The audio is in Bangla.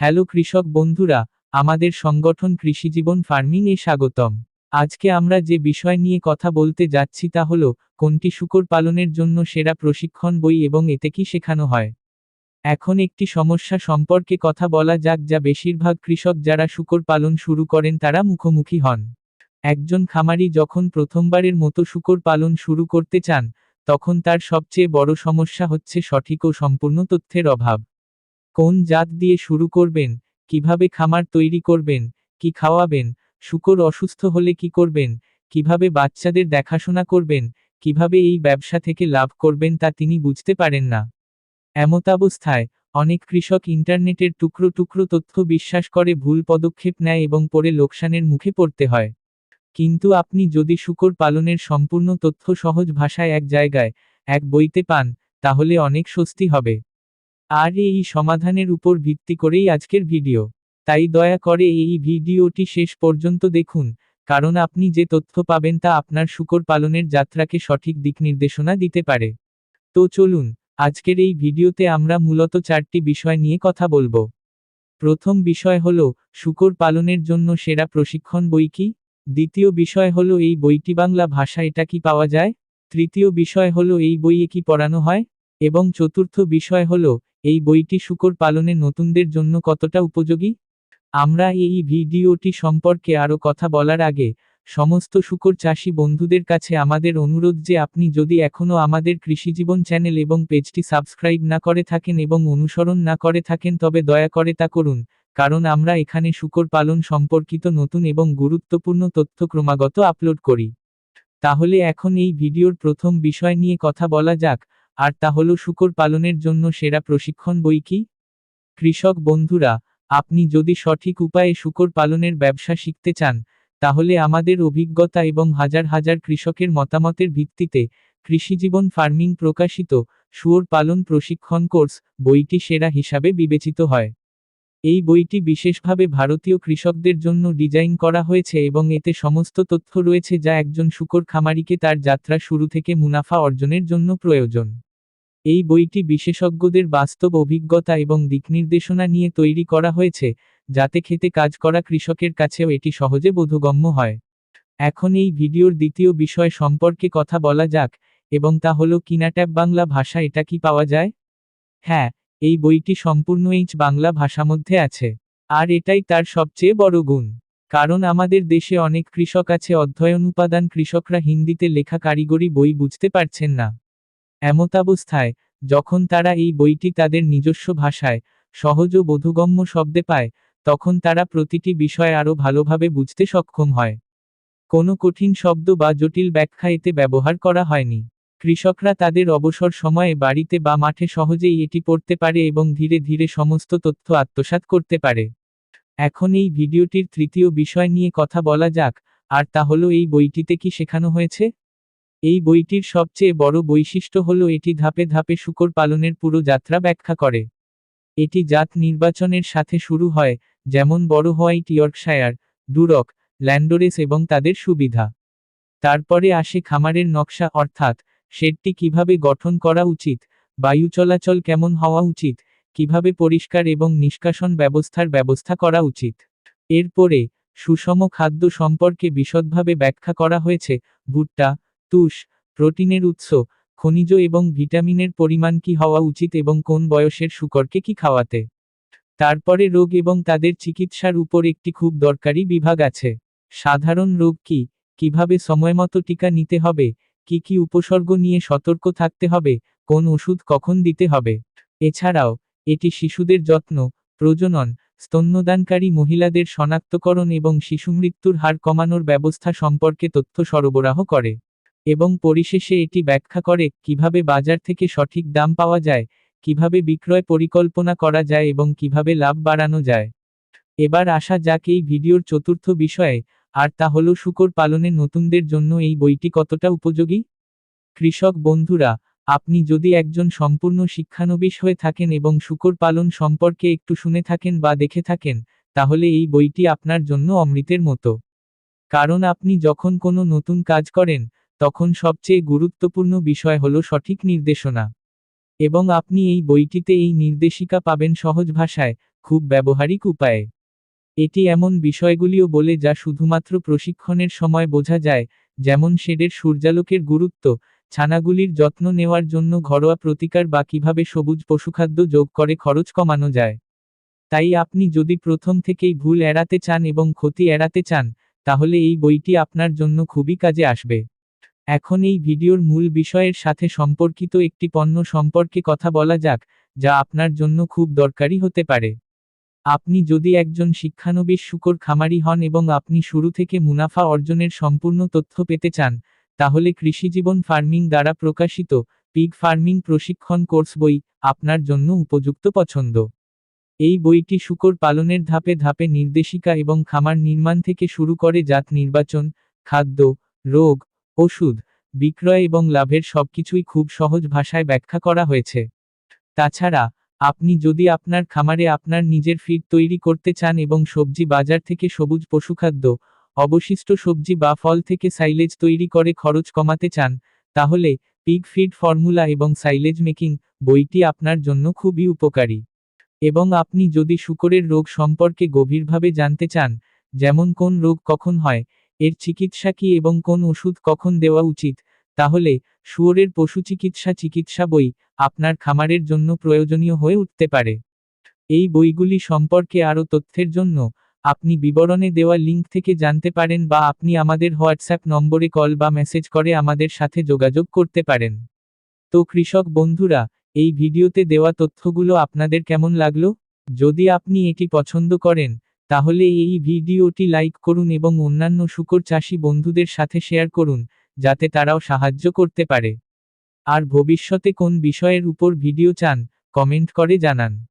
হ্যালো কৃষক বন্ধুরা, আমাদের সংগঠন কৃষিজীবন ফার্মিং এ স্বাগতম। আজকে আমরা যে বিষয় নিয়ে কথা বলতে যাচ্ছি তা হলো, কোনটি শুকর পালনের জন্য সেরা প্রশিক্ষণ বই এবং এতে কি শেখানো হয়। এখন একটি সমস্যা সম্পর্কে কথা বলা যাক যা বেশিরভাগ কৃষক যারা শুকর পালন শুরু করেন তারা মুখোমুখি হন। একজন খামারি যখন প্রথমবারের মতো শুকর পালন শুরু করতে চান, তখন তার সবচেয়ে বড় সমস্যা হচ্ছে সঠিক ও সম্পূর্ণ তথ্যের অভাব। কোন জাত দিয়ে শুরু করবেন, কীভাবে খামার তৈরি করবেন, কি খাওয়াবেন, শুকর অসুস্থ হলে কি করবেন, কীভাবে বাচ্চাদের দেখাশোনা করবেন, কীভাবে এই ব্যবসা থেকে লাভ করবেন তা তিনি বুঝতে পারেন না। এমতাবস্থায় অনেক কৃষক ইন্টারনেটের টুকরো টুকরো তথ্য বিশ্বাস করে ভুল পদক্ষেপ নেয় এবং পরে লোকসানের মুখে পড়তে হয়। কিন্তু আপনি যদি শুকর পালনের সম্পূর্ণ তথ্য সহজ ভাষায় এক জায়গায়, এক বইতে পান, তাহলে অনেক স্বস্তি হবে। আর এই সমাধানের উপর ভিত্তি করেই আজকের ভিডিও। তাই দয়া করে এই ভিডিওটি শেষ পর্যন্ত দেখুন, কারণ আপনি যে তথ্য পাবেন তা আপনার শুকর পালনের যাত্রাকে সঠিক দিক নির্দেশনা দিতে পারে। তো চলুন, আজকের এই ভিডিওতে আমরা মূলত চারটি বিষয় নিয়ে কথা বলব। প্রথম বিষয় হল, শুকর পালনের জন্য সেরা প্রশিক্ষণ বই কি? দ্বিতীয় বিষয় হল, এই বইটি বাংলা ভাষা এটা কি পাওয়া যায়? তৃতীয় বিষয় হল, এই বইয়ে কি পড়ানো হয়? এবং চতুর্থ বিষয় হল এই বইটি শুকর পালনে নতুনদের জন্য কতটা উপযোগী? আমরা এই ভিডিওটি সম্পর্কে আরও কথা বলার আগে, সমস্ত শুকর চাষি বন্ধুদের কাছে আমাদের অনুরোধ যে আপনি যদি এখনও আমাদের কৃষিজীবন চ্যানেল এবং পেজটি সাবস্ক্রাইব না করে থাকেন এবং অনুসরণ না করে থাকেন তবে দয়া করে তা করুন, কারণ আমরা এখানে শুকর পালন সম্পর্কিত নতুন এবং গুরুত্বপূর্ণ তথ্য ক্রমাগত আপলোড করি। তাহলে এখন এই ভিডিওর প্রথম বিষয় নিয়ে কথা বলা যাক আর তা হল শুকর পালনের জন্য সেরা প্রশিক্ষণ বই কি? কৃষক বন্ধুরা, আপনি যদি সঠিক উপায়ে শুকর পালনের ব্যবসা শিখতে চান, তাহলে আমাদের অভিজ্ঞতা এবং হাজার হাজার কৃষকের মতামতের ভিত্তিতে কৃষিজীবন ফার্মিং প্রকাশিত শুয়োর পালন প্রশিক্ষণ কোর্স বইটি সেরা হিসাবে বিবেচিত হয়। এই বইটি বিশেষভাবে ভারতীয় কৃষকদের জন্য ডিজাইন করা হয়েছে এবং এতে সমস্ত তথ্য রয়েছে যা একজন শুকর খামারিকে তার যাত্রা শুরু থেকে মুনাফা অর্জনের জন্য প্রয়োজন। এই বইটি বিশেষজ্ঞদের বাস্তব অভিজ্ঞতা এবং দিকনির্দেশনা নিয়ে তৈরি করা হয়েছে, যাতে খেতে কাজ করা কৃষকের কাছেও এটি সহজে বোধগম্য হয়। এখন এই ভিডিওর দ্বিতীয় বিষয় সম্পর্কে কথা বলা যাক, এবং তা হলো কিনাট্যাব বাংলা ভাষা এটা কি পাওয়া যায়? হ্যাঁ এই বইটি সম্পূর্ণ এইচ বাংলা ভাষা মধ্যে আছে। আর এটাই তার সবচেয়ে বড় গুণ। কারণ আমাদের দেশে অনেক কৃষক আছে, অধ্যয়ন উপাদান কৃষকরা হিন্দিতে লেখা কারিগরি বই বুঝতে পারছেন না। এমতাবস্থায় যখন তারা এই বইটি তাদের নিজস্ব ভাষায়, সহজ ও বোধগম্য শব্দে পায়, তখন তারা প্রতিটি বিষয় আরও ভালোভাবে বুঝতে সক্ষম হয়। কোনো কঠিন শব্দ বা জটিল ব্যাখ্যা এতে ব্যবহার করা হয়নি। কৃষকরা তাদের অবসর সময়ে বাড়িতে বা মাঠে সহজেই এটি পড়তে পারে এবং ধীরে ধীরে সমস্ত তথ্য আত্মসাৎ করতে পারে। এখন এই ভিডিওটির তৃতীয় বিষয় নিয়ে কথা বলা যাক, আর তা হলো এই বইটিতে কি শেখানো হয়েছে? এই বইটির সবচেয়ে বড় বৈশিষ্ট্য হল এটি ধাপে ধাপে শুকর পালনের পুরো যাত্রা ব্যাখ্যা করে। এটি জাত নির্বাচনের সাথে শুরু হয়, যেমন বড় হোয়াইট ইয়র্কশায়ার ডুরক ল্যান্ডোরেস এবং তাদের সুবিধা। তারপরে আসে খামারের নকশা, অর্থাৎ শেডটি কীভাবে গঠন করা উচিত, বায়ু চলাচল কেমন হওয়া উচিত, কীভাবে পরিষ্কার এবং নিষ্কাশন ব্যবস্থার ব্যবস্থা করা উচিত। এরপরে সুষম খাদ্য সম্পর্কে বিশদভাবে ব্যাখ্যা করা হয়েছে, ভুট্টা তুষ, প্রোটিনের উৎস, খনিজ এবং ভিটামিনের পরিমাণ কি হওয়া উচিত এবং কোন বয়সের শুকরকে কি খাওয়াতে? তারপরে রোগ এবং তাদের চিকিৎসার উপর একটি খুব দরকারি বিভাগ আছে। সাধারণ রোগ কি? কীভাবে সময়মতো টিকা নিতে হবে? কি কি উপসর্গ নিয়ে সতর্ক থাকতে হবে? কোন ওষুধ কখন দিতে হবে? এছাড়াও, এটি শিশুদের যত্ন, প্রজনন, স্তন্যদানকারী মহিলাদের শনাক্তকরণ এবং শিশু মৃত্যুর হার কমানোর ব্যবস্থা সম্পর্কে তথ্য সরবরাহ করে। এবং পরিশেষে এটি ব্যাখ্যা করে কীভাবে বাজার থেকে সঠিক দাম পাওয়া যায়, কীভাবে বিক্রয় পরিকল্পনা করা যায় এবং কীভাবে লাভ বাড়ানো যায়। এবার আসা যাক এই ভিডিওর চতুর্থ বিষয়ে, আর তা হল শুকর পালনে নতুনদের জন্য এই বইটি কতটা উপযোগী? কৃষক বন্ধুরা, আপনি যদি একজন সম্পূর্ণ শিক্ষানবিশ হয়ে থাকেন এবং শুকর পালন সম্পর্কে একটু শুনে থাকেন বা দেখে থাকেন, তাহলে এই বইটি আপনার জন্য অমৃতের মতো। কারণ আপনি যখন কোনো নতুন কাজ করেন তখন সবচেয়ে গুরুত্বপূর্ণ বিষয় হল সঠিক নির্দেশনা। এবং আপনি এই বইটিতে এই নির্দেশিকা পাবেন সহজ ভাষায়, খুব ব্যবহারিক উপায়ে। এটি এমন বিষয়গুলিও বলে যা শুধুমাত্র প্রশিক্ষণের সময় বোঝা যায়, যেমন শেডের সূর্যালোকের গুরুত্ব, ছানাগুলির যত্ন নেওয়ার জন্য ঘরোয়া প্রতিকার বা কীভাবে সবুজ পশুখাদ্য যোগ করে খরচ কমানো যায়। তাই আপনি যদি প্রথম থেকেই ভুল এড়াতে চান এবং ক্ষতি এড়াতে চান, তাহলে এই বইটি আপনার জন্য খুবই কাজে আসবে। এখন এই ভিডিওর মূল বিষয়ের সাথে সম্পর্কিত একটি পণ্য সম্পর্কে কথা বলা যাক, যা আপনার জন্য খুব দরকারি হতে পারে। আপনি যদি একজন শিক্ষানবিশ শুকর খামারি হন এবং আপনি শুরু থেকে মুনাফা অর্জনের সম্পূর্ণ তথ্য পেতে চান, তাহলে কৃষিজীবন ফার্মিং দ্বারা প্রকাশিত পিগ ফার্মিং প্রশিক্ষণ কোর্স বই আপনার জন্য উপযুক্ত পছন্দ। এই বইটি শুকর পালনের ধাপে ধাপে নির্দেশিকা এবং খামার নির্মাণ থেকে শুরু করে জাত নির্বাচন, খাদ্য, রোগ ওষুধ, বিক্রয় এবং লাভের সবকিছুই খুব সহজ ভাষায় ব্যাখ্যা করা হয়েছে। তাছাড়া, আপনি যদি আপনার খামারে আপনার নিজের ফিড তৈরি করতে চান এবং সবজি বাজার থেকে সবুজ পশুখাদ্য অবশিষ্ট সবজি বা ফল থেকে সাইলেজ তৈরি করে খরচ কমাতে চান, তাহলে পিগ ফিড ফর্মুলা এবং সাইলেজ মেকিং বইটি আপনার জন্য খুবই উপকারী। এবং আপনি যদি শুকরের রোগ সম্পর্কে গভীরভাবে জানতে চান, যেমন কোন রোগ কখন হয় এর চিকিৎসা কি এবং কোন ওষুধ কখন দেওয়া উচিত? তাহলে, শুয়োরের পশু চিকিৎসা চিকিৎসা বই আপনার খামারের জন্য প্রয়োজনীয় হয়ে উঠতে পারে। এই বইগুলি সম্পর্কে আরও তথ্যের জন্য আপনি বিবরণে দেওয়া লিঙ্ক থেকে জানতে পারেন বা আপনি আমাদের হোয়াটসঅ্যাপ নম্বরে কল বা মেসেজ করে আমাদের সাথে যোগাযোগ করতে পারেন। তো কৃষক বন্ধুরা, এই ভিডিওতে দেওয়া তথ্যগুলো আপনাদের কেমন লাগল? যদি আপনি এটি পছন্দ করেন তাহলে এই ভিডিওটি লাইক করুন এবং অন্যান্য শুকর চাষি বন্ধুদের সাথে শেয়ার করুন, যাতে তারাও সাহায্য করতে পারে। আর ভবিষ্যতে কোন বিষয়ের উপর ভিডিও চান, কমেন্ট করে জানান।